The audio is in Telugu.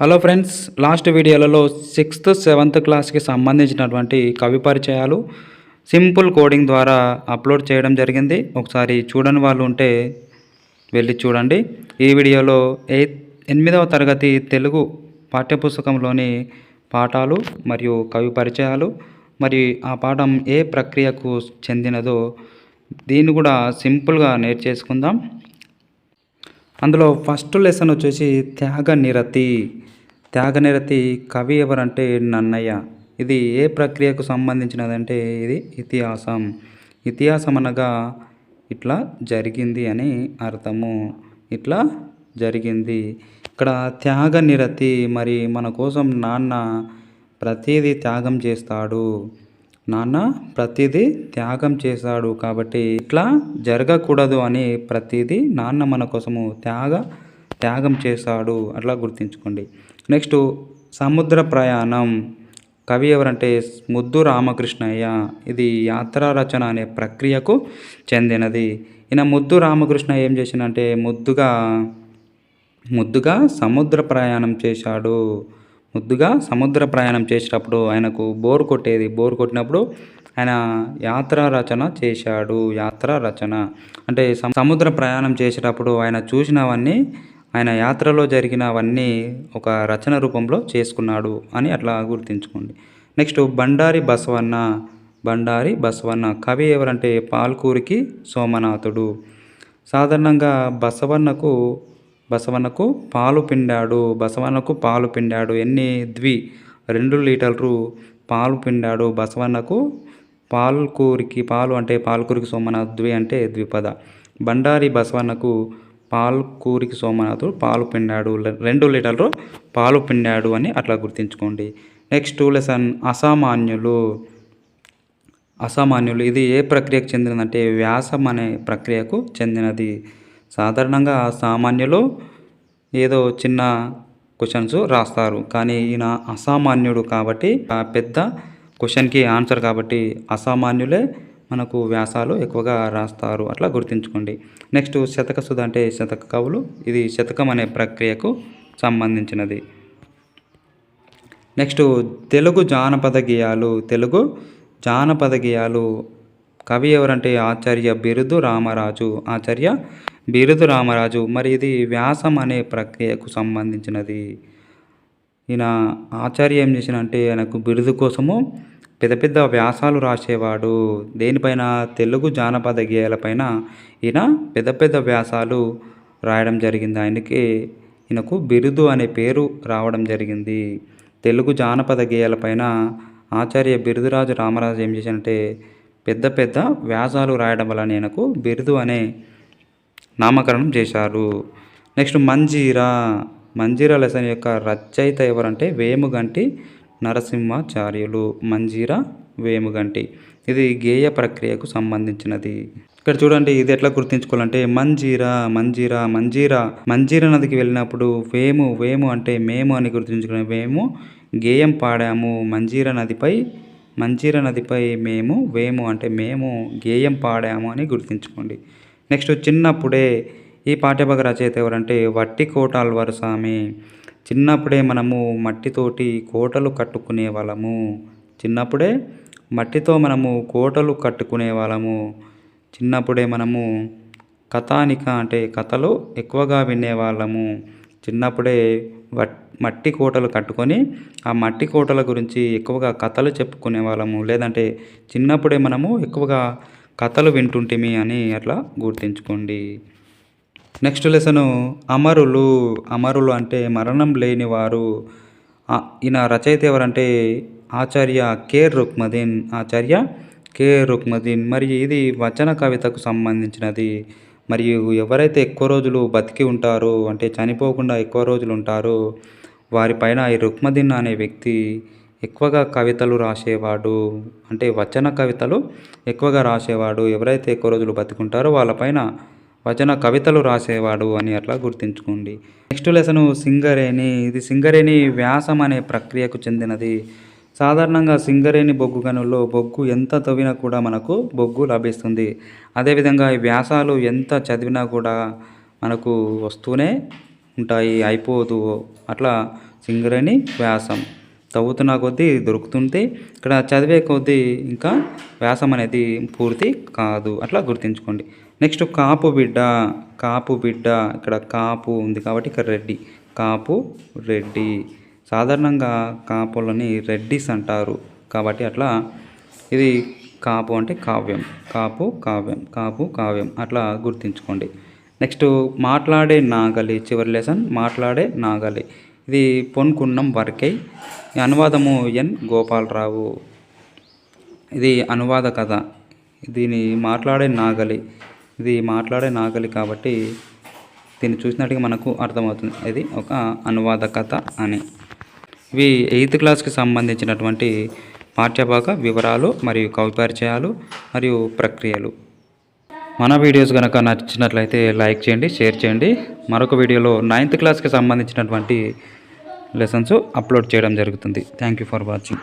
హలో ఫ్రెండ్స్ లాస్ట్ వీడియోలలో సిక్స్త్ సెవెంత్ క్లాస్కి సంబంధించినటువంటి కవి పరిచయాలు సింపుల్ కోడింగ్ ద్వారా అప్లోడ్ చేయడం జరిగింది. ఒకసారి చూడని వాళ్ళు ఉంటే వెళ్ళి చూడండి. ఈ వీడియోలో ఏ ఎనిమిదవ తరగతి తెలుగు పాఠ్యపుస్తకంలోని పాఠాలు మరియు కవి పరిచయాలు మరి ఆ పాఠం ఏ ప్రక్రియకు చెందినదో దీన్ని కూడా సింపుల్గా నేర్చేసుకుందాం. అందులో ఫస్ట్ లెసన్ వచ్చేసి త్యాగ నిరతి. త్యాగనిరతి కవి ఎవరంటే నన్నయ్య. ఇది ఏ ప్రక్రియకు సంబంధించినదంటే ఇది ఇతిహాసం. ఇతిహాసం అనగా ఇట్లా జరిగింది అని అర్థము. ఇట్లా జరిగింది. ఇక్కడ త్యాగ నిరతి మరి మన కోసం నాన్న ప్రతిదీ త్యాగం చేస్తాడు. నాన్న ప్రతిదీ త్యాగం చేశాడు కాబట్టి ఇట్లా జరగకూడదు అని ప్రతిదీ నాన్న మన కోసము త్యాగ త్యాగం చేశాడు. అట్లా గుర్తుంచుకోండి. నెక్స్ట్ సముద్ర ప్రయాణం. కవి ఎవరంటే ముద్దు రామకృష్ణయ్య. ఇది యాత్రా రచన అనే ప్రక్రియకు చెందినది. ఈయన ముద్దు రామకృష్ణ ఏం చేసినంటే ముద్దుగా ముద్దుగా సముద్ర ప్రయాణం చేశాడు. ముద్దుగా సముద్ర ప్రయాణం చేసేటప్పుడు ఆయనకు బోర్ కొట్టేది. బోర్ కొట్టినప్పుడు ఆయన యాత్ర రచన చేశాడు. యాత్ర రచన. అంటే సముద్ర ప్రయాణం చేసేటప్పుడు ఆయన చూసినవన్నీ ఆయన యాత్రలో జరిగినవన్నీ ఒక రచన రూపంలో చేసుకున్నాడు అని అట్లా గుర్తుంచుకోండి. నెక్స్ట్ బండారి బసవన్న బండారి బసవన్న కవి ఎవరంటే పాల్కూరికి సోమనాథుడు. సాధారణంగా బసవన్నకు బసవన్నకు పాలు పిండాడు బసవన్నకు పాలు పిండాడు ఎన్ని ద్వి రెండు లీటర్లు పాలు పిండాడు బసవన్నకు పాల్కూరికి పాలు అంటే పాల్కూరికి సోమనాథ్ ద్వి అంటే ద్విపద. బండారి బసవన్నకు పాల్కూరికి సోమనాథుడు పాలు పిండాడు రెండు లీటర్లు పాలు పిండాడు అని అట్లా గుర్తుంచుకోండి. Next lesson అసామాన్యులు. అసామాన్యులు ఇది ఏ ప్రక్రియకు చెందినదంటే వ్యాసం అనే ప్రక్రియకు చెందినది. సాధారణంగా సామాన్యులు ఏదో చిన్న క్వశ్చన్స్ రాస్తారు. కానీ ఈయన అసామాన్యుడు కాబట్టి పెద్ద క్వశ్చన్కి ఆన్సర్ కాబట్టి అసామాన్యులే మనకు వ్యాసాలు ఎక్కువగా రాస్తారు. అట్లా గుర్తుంచుకోండి. నెక్స్ట్ శతక సుధ అంటే శతక కవులు. ఇది శతకం అనే ప్రక్రియకు సంబంధించినది. నెక్స్ట్ తెలుగు జానపద గేయాలు. తెలుగు జానపద గేయాలు. కవి ఎవరంటే ఆచార్య బిరుదు రామరాజు. ఆచార్య బిరుదు రామరాజు. మరి ఇది వ్యాసం అనే ప్రక్రియకు సంబంధించినది. ఈయన ఆచార్య ఏం చేసినంటే ఆయనకు బిరుదు కోసము పెద్ద పెద్ద వ్యాసాలు రాసేవాడు. దేనిపైన తెలుగు జానపద గేయాలపైన ఈయన పెద్ద పెద్ద వ్యాసాలు రాయడం జరిగింది. ఆయనకి ఈయనకు బిరుదు అనే పేరు రావడం జరిగింది. తెలుగు జానపద గేయాలపైన ఆచార్య బిరుదురాజు రామరాజు ఏం చేశారంటే పెద్ద పెద్ద వ్యాసాలు రాయడం వల్ల నేనకు బిరుదు అనే నామకరణం చేశారు. నెక్స్ట్ మంజీరా. మంజీరా లెసన్ యొక్క రచయిత ఎవరంటే వేముగంటి నరసింహాచార్యులు మంజీరా వేముగంటి. ఇది గేయ ప్రక్రియకు సంబంధించినది. ఇక్కడ చూడండి ఇది ఎట్లా గుర్తించుకోవాలంటే మంజీరా మంజీరా మంజీరా. మంజీరా నదికి వెళ్ళినప్పుడు వేము వేము అంటే మేము అని గుర్తుంచుకునే వేము గేయం పాడాము మంజీరా నదిపై మంజీరా నదిపై మేము వేము అంటే మేము గేయం పాడాము అని గుర్తుంచుకోండి. నెక్స్ట్ చిన్నప్పుడే ఈ పాఠ్యభాగ రచయిత ఎవరంటే వట్టి కోటాల్వారు స్వామి చిన్నప్పుడే మనము మట్టితోటి కోటలు కట్టుకునే వాళ్ళము. చిన్నప్పుడే మట్టితో మనము కోటలు కట్టుకునే వాళ్ళము. చిన్నప్పుడే మనము కథానిక అంటే కథలు ఎక్కువగా వినేవాళ్ళము చిన్నప్పుడే మట్టి కోటలు కట్టుకొని ఆ మట్టి కోటల గురించి ఎక్కువగా కథలు చెప్పుకునే వాళ్ళము. లేదంటే చిన్నప్పుడే మనము ఎక్కువగా కథలు వింటుంటిమి అని అట్లా గుర్తుంచుకోండి. నెక్స్ట్ లెసను అమరులు అమరులు అంటే మరణం లేనివారు ఈయన రచయిత ఎవరంటే ఆచార్య కేర్ రుక్మదీన్ ఆచార్య కేర్ రుక్మదీన్. మరి ఇది వచన కవితకు సంబంధించినది. మరియు ఎవరైతే ఎక్కువ రోజులు బతికి ఉంటారో అంటే చనిపోకుండా ఎక్కువ రోజులు ఉంటారో వారిపైన ఈ రుక్మదీన్ అనే వ్యక్తి ఎక్కువగా కవితలు రాసేవాడు. అంటే వచన కవితలు ఎక్కువగా రాసేవాడు. ఎవరైతే ఎక్కువ రోజులు బతికుంటారో వాళ్ళపైన వచన కవితలు రాసేవాడు అని అట్లా గుర్తుంచుకోండి. Next lesson Singareni. ఇది సింగరేణి వ్యాసం అనే ప్రక్రియకు చెందినది. సాధారణంగా సింగరేణి బొగ్గు గనుల్లో బొగ్గు ఎంత తవ్వినా కూడా మనకు బొగ్గు లభిస్తుంది. అదేవిధంగా ఈ వ్యాసాలు ఎంత చదివినా కూడా మనకు వస్తూనే ఉంటాయి అయిపోదు. అట్లా సింగరేణి వ్యాసం. తవ్వుతున్న కొద్దీ దొరుకుతుంటే ఇక్కడ చదివే కొద్దీ ఇంకా వ్యాసం అనేది పూర్తి కాదు. అట్లా గుర్తుంచుకోండి. నెక్స్ట్ కాపు బిడ్డ కాపు బిడ్డ ఇక్కడ కాపు ఉంది కాబట్టి ఇక్కడ రెడ్డి. కాపు రెడ్డి. సాధారణంగా కాపులని రెడ్డిస్ అంటారు కాబట్టి అట్లా ఇది కాపు అంటే కావ్యం. కాపు కావ్యం కాపు కావ్యం. అట్లా గుర్తుంచుకోండి. నెక్స్ట్ మాట్లాడే నాగలి చివరి లెసన్ మాట్లాడే నాగలి. ఇది పొన్కున్నం వరకై. ఈ అనువాదము ఎన్ గోపాలరావు. ఇది అనువాద కథ. దీని మాట్లాడే నాగలి. ఇది మాట్లాడే నాగలి కాబట్టి దీన్ని చూసినట్టుగా మనకు అర్థమవుతుంది. ఇది ఒక అనువాద కథ అని. ఇవి ఎయిత్ క్లాస్కి సంబంధించినటువంటి పాఠ్యభాగ వివరాలు మరియు కవిపరిచయాలు మరియు ప్రక్రియలు. మన వీడియోస్ కనుక నచ్చినట్లయితే లైక్ చేయండి షేర్ చేయండి. మరొక వీడియోలో నైన్త్ క్లాస్కి సంబంధించినటువంటి లెసన్స్ అప్లోడ్ చేయడం జరుగుతుంది. Thank you for watching.